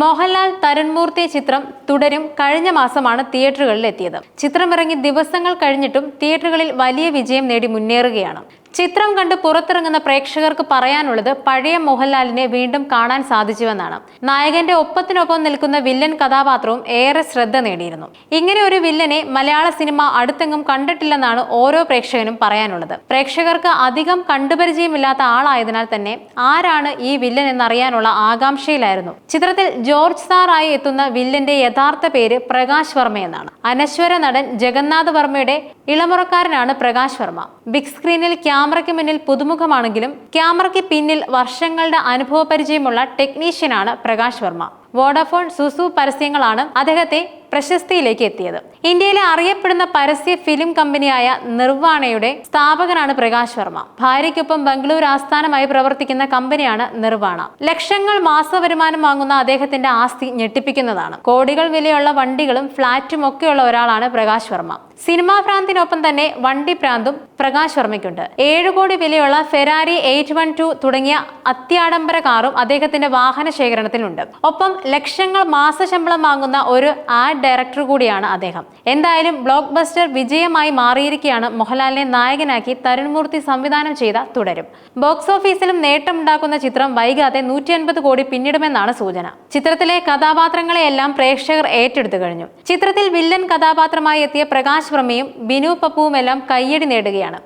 മോഹൻലാൽ തരുൺമൂർത്തി ചിത്രം തുടരും കഴിഞ്ഞ മാസമാണ് തിയേറ്ററുകളിൽ എത്തിയത് ചിത്രമിറങ്ങി ദിവസങ്ങൾ കഴിഞ്ഞിട്ടും തിയേറ്ററുകളിൽ വലിയ വിജയം നേടി മുന്നേറുകയാണ്. ചിത്രം കണ്ട് പുറത്തിറങ്ങുന്ന പ്രേക്ഷകർക്ക് പറയാനുള്ളത് പഴയ മോഹൻലാലിനെ വീണ്ടും കാണാൻ സാധിച്ചുവെന്നാണ്. നായകന്റെ ഒപ്പത്തിനൊപ്പം നിൽക്കുന്ന വില്ലൻ കഥാപാത്രവും ഏറെ ശ്രദ്ധ നേടിയിരുന്നു. ഇങ്ങനെ ഒരു വില്ലനെ മലയാള സിനിമ അടുത്തെങ്ങും കണ്ടിട്ടില്ലെന്നാണ് ഓരോ പ്രേക്ഷകനും പറയാനുള്ളത്. പ്രേക്ഷകർക്ക് അധികം കണ്ടുപരിചയമില്ലാത്ത ആളായതിനാൽ തന്നെ ആരാണ് ഈ വില്ലൻ എന്നറിയാനുള്ള ആകാംക്ഷയിലായിരുന്നു. ചിത്രത്തിൽ ജോർജ് സാറായി എത്തുന്ന വില്ലന്റെ യഥാർത്ഥ പേര് പ്രകാശ് വർമ്മ എന്നാണ്. അനശ്വര നടൻ ജഗന്നാഥ് വർമ്മയുടെ ഇളമുറക്കാരനാണ് പ്രകാശ് വർമ്മ. ബിഗ് സ്ക്രീനിൽ ക്യാമറയ്ക്ക് മുന്നിൽ പുതുമുഖമാണെങ്കിലും ക്യാമറയ്ക്ക് പിന്നിൽ വർഷങ്ങളുടെ അനുഭവ പരിചയമുള്ള ടെക്നീഷ്യനാണ് പ്രകാശ് വർമ്മ. വോഡഫോൺ സുസു പരസ്യങ്ങളാണ് അദ്ദേഹത്തെ പ്രശസ്തിയിലേക്ക് എത്തിയത്. ഇന്ത്യയിലെ അറിയപ്പെടുന്ന പരസ്യ ഫിലിം കമ്പനിയായ നിർവാണയുടെ സ്ഥാപകനാണ് പ്രകാശ് വർമ്മ. ഭാര്യയ്ക്കൊപ്പം ബംഗളൂരു ആസ്ഥാനമായി പ്രവർത്തിക്കുന്ന കമ്പനിയാണ് നിർവാണ. ലക്ഷങ്ങൾ മാസവരുമാനം വാങ്ങുന്ന അദ്ദേഹത്തിന്റെ ആസ്തി ഞെട്ടിപ്പിക്കുന്നതാണ്. കോടികൾ വിലയുള്ള വണ്ടികളും ഫ്ളാറ്റും ഒക്കെയുള്ള ഒരാളാണ് പ്രകാശ് വർമ്മ. സിനിമാ ഭ്രാന്തിനൊപ്പം തന്നെ വണ്ടി ഭ്രാന്തും പ്രകാശ് വർമ്മയ്ക്കുണ്ട്. ഏഴ് കോടി വിലയുള്ള ഫെരാരി എയ്റ്റ് വൺ ടു തുടങ്ങിയ അത്യാഡംബര കാറും അദ്ദേഹത്തിന്റെ വാഹന ശേഖരണത്തിലുണ്ട്. ഒപ്പം ലക്ഷങ്ങൾ മാസശമ്പളം വാങ്ങുന്ന ഒരു ആഡ് ഡയറക്ടർ കൂടിയാണ് അദ്ദേഹം. എന്തായാലും ബ്ലോക്ക് ബസ്റ്റർ വിജയമായി മാറിയിരിക്കുകയാണ് മോഹൻലാലിനെ നായകനാക്കി തരുൺമൂർത്തി സംവിധാനം ചെയ്ത തുടരും. ബോക്സ് ഓഫീസിലും നേട്ടമുണ്ടാക്കുന്ന ചിത്രം വൈകാതെ നൂറ്റി അൻപത് കോടി പിന്നിടുമെന്നാണ് സൂചന. ചിത്രത്തിലെ കഥാപാത്രങ്ങളെയെല്ലാം പ്രേക്ഷകർ ഏറ്റെടുത്തു കഴിഞ്ഞു. ചിത്രത്തിൽ വില്ലൻ കഥാപാത്രമായി എത്തിയ പ്രകാശ് വർമ്മയും ബിനു പപ്പുവുമെല്ലാം കയ്യടി നേടുകയാണ്.